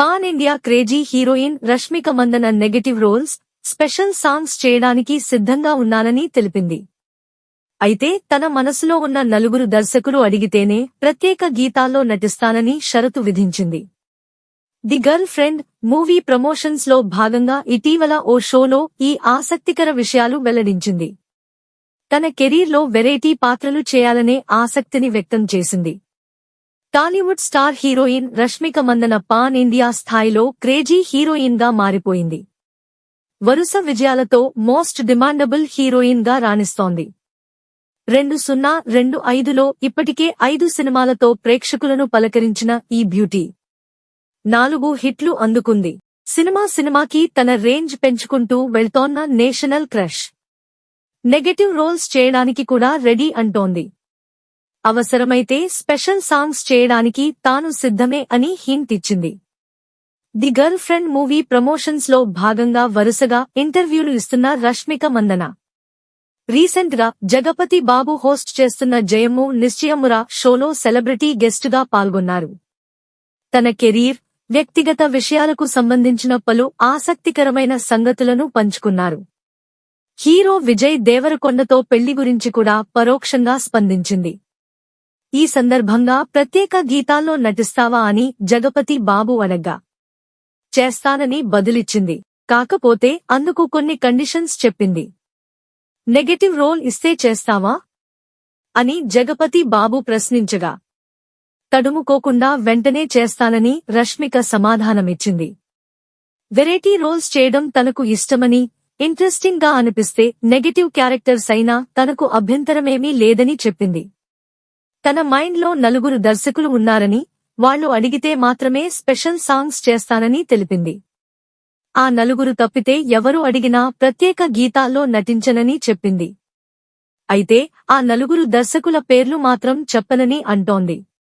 Pan India crazy heroine Rashmika Mandanna negative roles special songs చేయడానికి సిద్ధంగా ఉన్నానని తెలిపింది. అయితే తన మనసులో ఉన్న నలుగురు దర్శకులు అడిగితేనే ప్రత్యేక గీతాల్లో నటిస్తానని షరతు విధించింది. ది గర్ల్ ఫ్రెండ్ మూవీ ప్రమోషన్స్లో భాగంగా ఇటీవల ఓ షోలో ఈ ఆసక్తికర విషయాలు వెల్లడించింది. తన కెరీర్లో వెరైటీ పాత్రలు చేయాలనే ఆసక్తిని వ్యక్తం చేసింది. Tollywood star heroine Rashmika Mandanna pan India స్థాయిలో క్రేజీ హీరోయిన్గా మారిపోయింది. వరుస విజయాలతో మోస్ట్ డిమాండబుల్ హీరోయిన్గా రాణిస్తోంది. రెండు సున్నా రెండు ఐదులో ఇప్పటికే ఐదు సినిమాలతో ప్రేక్షకులను పలకరించిన ఈ బ్యూటీ. నాలుగు హిట్లు అందుకుంది. సినిమా సినిమాకి తన రేంజ్ పెంచుకుంటూ వెళ్తోన్న నేషనల్ క్రష్. నెగటివ్ రోల్స్ చేయడానికి కూడా రెడీ అంటోంది. అవసరమైతే స్పెషల్ సాంగ్స్ చేయడానికి తాను సిద్ధమే అని హింట్ ఇచ్చింది. ది గర్ల్ ఫ్రెండ్ మూవీ ప్రమోషన్స్లో భాగంగా వరుసగా ఇంటర్వ్యూలు ఇస్తున్న రష్మిక మందన. రీసెంట్గా జగపతి బాబు హోస్ట్ చేస్తున్న జయము నిశ్చయమురా షోలో సెలబ్రిటీ గెస్ట్గా పాల్గొన్నారు. తన కెరీర్ వ్యక్తిగత విషయాలకు సంబంధించిన పలు ఆసక్తికరమైన సంగతులను పంచుకున్నారు. హీరో విజయ్ దేవరకొండతో పెళ్ళి గురించి కూడా పరోక్షంగా స్పందించింది. ఈ సందర్భంగా ప్రత్యేక గీతాల్లో నటిస్తావా అని జగపతి బాబు అనగా చేస్తానని బదులిచ్చింది. కాకపోతే అందుకు కొన్ని కండిషన్స్ చెప్పింది. నెగటివ్ రోల్ ఇస్తే చేస్తావా? అని జగపతి బాబు ప్రశ్నించగా తడుముకోకుండా వెంటనే చేస్తానని రష్మిక సమాధానమిచ్చింది. వెరైటీ రోల్స్ చేయడం తనకు ఇష్టమని ఇంట్రెస్టింగ్గా అనిపిస్తే నెగటివ్ క్యారెక్టర్స్ అయినా తనకు అభ్యంతరమేమీ లేదని చెప్పింది. తన మైండ్లో నలుగురు దర్శకులు ఉన్నారని వాళ్ళు అడిగితే మాత్రమే స్పెషల్ సాంగ్స్ చేస్తానని తెలిపింది. ఆ నలుగురు తప్పితే ఎవరు అడిగినా ప్రత్యేక గీతాల్లో నటించనని చెప్పింది. అయితే ఆ నలుగురు దర్శకుల పేర్లు మాత్రం చెప్పనని అంటోంది.